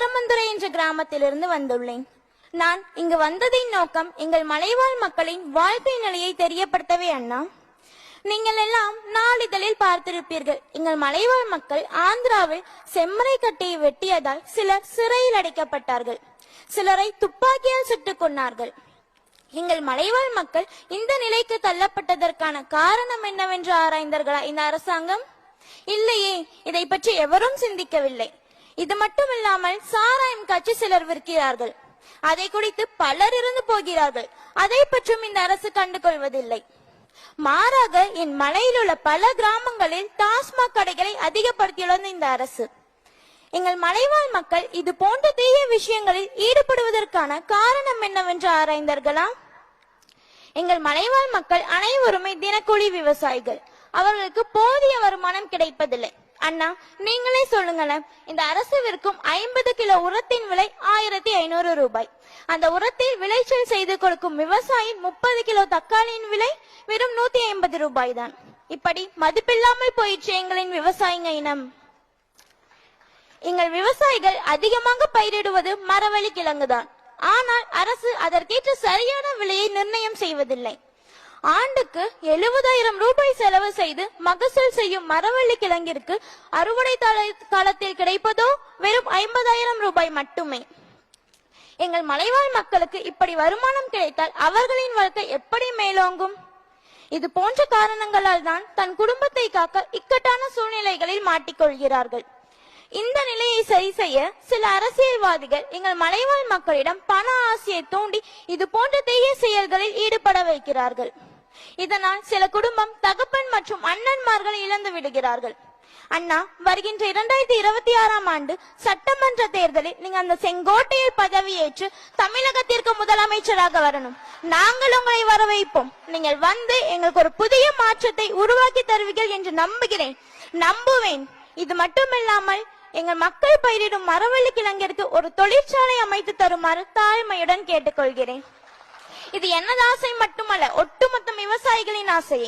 கருமந்துறை என்ற கிராமத்திலிருந்து வந்துள்ளேன். நான் இங்கு வந்ததின் நோக்கம் எங்கள் மலைவாழ் மக்களின் வாழ்க்கை நிலையை தெரியப்படுத்தவே அண்ணா. நீங்கள் எல்லாம் நாளிதழில் பார்த்திருப்பீர்கள். எங்கள் மலைவாழ் மக்கள் ஆந்திராவில் செம்மறை கட்டையை வெட்டியதால் சிலர் சிறையில் அடைக்கப்பட்டார்கள். சிலரை துப்பாக்கியால் சுட்டுக் கொன்னார்கள். எங்கள் மலைவாழ் மக்கள் இந்த நிலைக்கு தள்ளப்பட்டதற்கான காரணம் என்னவென்று ஆராய்ந்தார்களா இந்த அரசாங்கம்? இல்லையே இதை பற்றி எவரும் சிந்திக்கவில்லை. இது மட்டுமில்லாமல் சாராயம் காட்சி சிலர் விற்கிறார்கள். அதை குடித்து பலர் இருந்து போகிறார்கள். அதை பற்றும் இந்த அரசு கண்டுகொள்வதில்லை. மாறாக என் மலையில் உள்ள பல கிராமங்களில் டாஸ்மாக் கடைகளை அதிகப்படுத்தியுள்ளது இந்த அரசு. எங்கள் மலைவாழ் மக்கள் இது போன்ற தீய விஷயங்களில் ஈடுபடுவதற்கான காரணம் என்னவென்று ஆராய்ந்தார்களா? எங்கள் மலைவாழ் மக்கள் அனைவருமே தினக்கூலி விவசாயிகள். அவர்களுக்கு போதிய வருமானம் கிடைப்பதில்லை. அண்ணா நீங்களே சொல்லுங்களேன். இந்த அரசு விற்கும் ஐம்பது கிலோ உரத்தின் விலை ஆயிரத்தி ஐநூறு ரூபாய். அந்த உரத்தில் விளைச்சல் செய்து கொடுக்கும் விவசாயி முப்பது கிலோ தக்காளியின் விலை வெறும் நூத்தி ஐம்பது ரூபாய் தான் இப்படி மதிப்பில்லாமல் போயிற்று எங்களின் விவசாயிங்க இனம். எங்கள் விவசாயிகள் அதிகமாக பயிரிடுவது மரவள்ளி கிழங்குதான். ஆனால் அரசு அதற்கேற்ற சரியான விலையை நிர்ணயம் செய்வதில்லை. ஆண்டுக்கு எழுபதாயிரம் ரூபாய் செலவு செய்து மகசூல் செய்யும் மரவள்ளி கிழங்கிற்கு அறுவடை காலத்தில் கிடைப்பதோ வெறும் ஐம்பதாயிரம் ரூபாய் மட்டுமே. எங்கள் மலைவாழ் மக்களுக்கு இப்படி வருமானம் கிடைத்தால் அவர்களின் வாழ்க்கை எப்படி மேலோங்கும்? இது போன்ற காரணங்களால் தான் தன் குடும்பத்தை காக்க இக்கட்டான சூழ்நிலைகளில் மாட்டிக்கொள்கிறார்கள். இந்த நிலையை சரி செய்ய சில அரசியல்வாதிகள் எங்கள் மலைவாழ் மக்களிடம் பண ஆசையை தூண்டி இது போன்ற தீய செயல்களில் ஈடுபட வைக்கிறார்கள். இதனால் சில குடும்பம் தகப்பன் மற்றும் அண்ணன்மார்களை இழந்து விடுகிறார்கள். அண்ணா வருகின்ற இரண்டாயிரத்தி இருபத்தி ஆறாம் ஆண்டு சட்டமன்ற தேர்தலில் நீங்க அந்த செங்கோட்டையில் பதவியேற்று தமிழகத்திற்கு முதலமைச்சராக வரணும். நாங்கள் உங்களை வரவேற்போம் நீங்கள் வந்து எங்களுக்கு ஒரு புதிய மாற்றத்தை உருவாக்கி தருவீர்கள் என்று நம்புகிறேன். நம்புவேன். இது மட்டுமில்லாமல் எங்கள் மக்கள் பயிரிடும் மரவள்ளி கிழங்கிற்கு ஒரு தொழிற்சாலை அமைத்து தருமாறு தாழ்மையுடன் கேட்டுக்கொள்கிறேன். இது எனது ஆசை மட்டுமல்ல ஒட்டுமொத்த விவசாயிகளின் ஆசை.